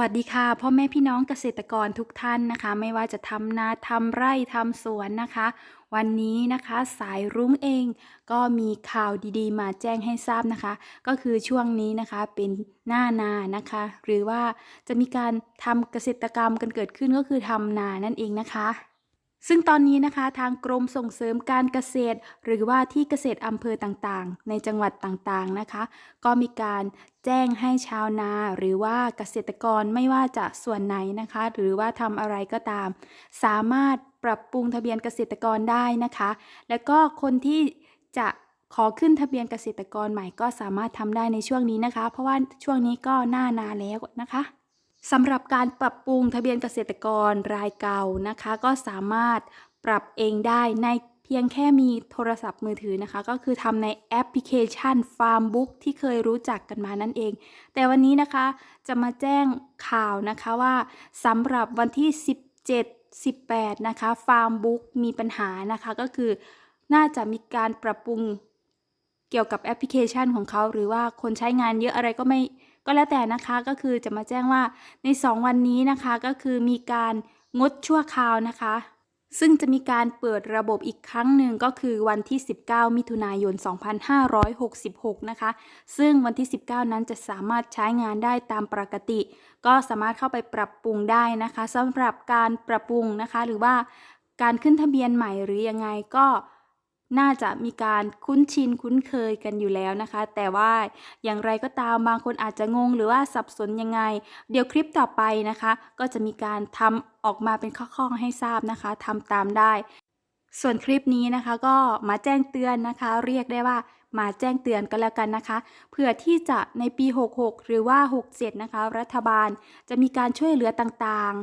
วัสดีค่ะพ่อแม่พี่น้องเกษตรกรทุกท่านนะคะ ไม่ว่าจะทำนาทำไร่ทำสวนนะคะ วันนี้นะคะสายรุ้งเองก็มีข่าวดีๆ มาแจ้งให้ทราบนะคะ ก็คือช่วงนี้นะคะเป็นหน้านานะคะ หรือว่าจะมีการทำเกษตรกรรมกันเกิดขึ้นก็คือทำนานั่นเองนะคะ ซึ่งตอนนี้นะคะทางกรมส่งเสริมการเกษตร หรือว่าที่เกษตรอำเภอต่างๆ ในจังหวัดต่างๆนะคะ ก็มีการแจ้งให้ชาวนา หรือว่าเกษตรกรไม่ว่าจะส่วนไหนนะคะ หรือว่าทำอะไรก็ตาม สามารถปรับปรุงทะเบียนเกษตรกรได้นะคะ แล้วก็คนที่จะขอขึ้นทะเบียนเกษตรกรใหม่ก็สามารถทำได้ในช่วงนี้นะคะ เพราะว่าช่วงนี้ก็หน้านาแล้วนะคะ สำหรับการปรับปรุงทะเบียนเกษตรกรรายเก่านะคะ ก็สามารถปรับเองได้ในเพียงแค่มีโทรศัพท์มือถือนะคะ ก็คือทำในแอปพลิเคชัน Farmbook ที่เคยรู้จักกันมานั่นเอง แต่วันนี้นะคะจะมาแจ้งข่าวนะคะว่าสำหรับวันที่ 17 18 นะคะ Farmbook มีปัญหานะคะก็คือน่าจะมีการปรับปรุงเกี่ยวกับแอปพลิเคชันของเขา หรือว่าคนใช้งานเยอะอะไรก็ไม่ ก็แล้วแต่นะคะก็คือจะมาแจ้งว่าใน 2 วันนี้นะคะก็คือมีการงดชั่วคราวนะคะ ซึ่งจะมีการเปิดระบบอีกครั้งหนึ่งก็คือวันที่ 19 มิถุนายน 2566 นะคะ ซึ่งวันที่ 19 นั้นจะสามารถใช้งานได้ตามปกติ ก็สามารถเข้าไปปรับปรุงได้นะคะสำหรับการปรับปรุงนะคะ หรือว่าการขึ้นทะเบียนใหม่หรือยังไงก็ น่าจะมีการคุ้นชินคุ้นเคยกันอยู่แล้วนะคะ แต่ว่าอย่างไรก็ตามบางคนอาจจะงงหรือว่าสับสนยังไง เดี๋ยวคลิปต่อไปนะคะ ก็จะมีการทำออกมาเป็นข้อๆให้ทราบนะคะทำตามได้ ส่วนคลิปนี้นะคะก็มาแจ้งเตือนนะคะ เรียกได้ว่ามาแจ้งเตือนกันแล้วกันนะคะเพื่อที่จะในปี 66 หรือว่า 67 นะคะ รัฐบาลจะมีการช่วยเหลือต่าง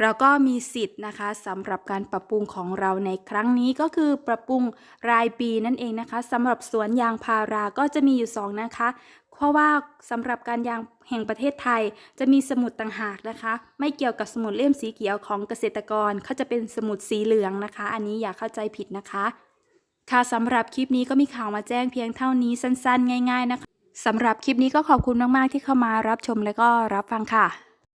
เราก็มีสิทธิ์นะคะสำหรับการปรับปรุงของเราในครั้งนี้ก็คือปรับปรุงรายปีนั่นเองนะคะสำหรับสวนยางพาราก็จะมีอยู่ 2 นะคะ เพราะว่าสำหรับการยางแห่งประเทศไทยจะมีสมุดต่างหากนะคะ ไม่เกี่ยวกับสมุดเล่มสีเขียวของเกษตรกรเขาจะเป็นสมุดสีเหลืองนะคะ อันนี้อย่าเข้าใจผิดนะคะ ค่ะสำหรับคลิปนี้ก็มีข่าวมาแจ้งเพียงเท่านี้สั้นๆ ง่าย ๆ นะคะสำหรับคลิปนี้ก็ขอบคุณมากๆที่เข้ามารับชมและก็รับฟังค่ะ